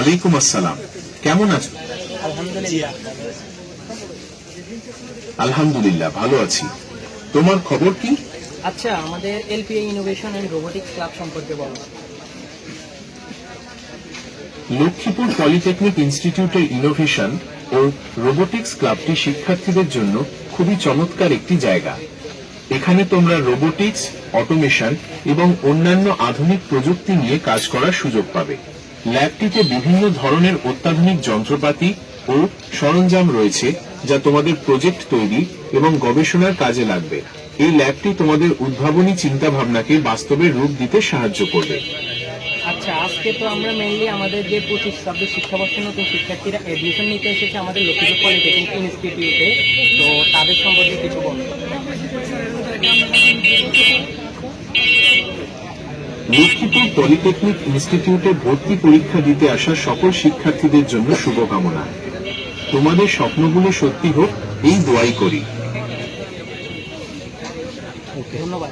ওয়ালাইকুম আসসালাম। কেমন আছো? আলহামদুলিল্লাহ। ভালো আছি। তোমার খবর কি? আচ্ছা আমাদের LPI innovation and robotics club সম্পর্কে বলো। লক্ষ্মীপুর পলিটেকনিক ইনস্টিটিউটের ইনোভেশন ও রোবোটিক্স ক্লাবটি শিক্ষার্থীদের জন্য খুবই চমৎকার একটি জায়গা। এখানে তোমরা রোবোটিক্স অটোমেশন এবং অন্যান্য আধুনিক প্রযুক্তি নিয়ে কাজ করার সুযোগ পাবে। ল্যাবটিতে বিভিন্ন ধরনের অত্যাধুনিক যন্ত্রপাতি ও সরঞ্জাম রয়েছে যা তোমাদের প্রজেক্ট তৈরি এবং গবেষণার কাজে লাগবে। এই ল্যাবটি তোমাদের উদ্ভাবনী চিন্তা ভাবনাকে বাস্তবে রূপ দিতে সাহায্য করবে। আচ্ছা আজকে তো আমরা মেনলি আমাদের যে পঁচিশ ছাব্বিশ শিক্ষাবর্ষে নতুন শিক্ষার্থীরা এডমিশন নিতে এসেছে আমাদের লক্ষ্মীপুর পলিটেকনিক ইনস্টিটিউটে তো তাদের সম্পর্কে কিছু বলো। লক্ষ্মীপুর পলিটেকনিক ইনস্টিটিউটে ভর্তি পরীক্ষা দিতে আসা সকল শিক্ষার্থীদের জন্য শুভকামনা। তোমাদের স্বপ্নগুলো সত্যি হোক, এই দোয়াই করি। ধন্যবাদ।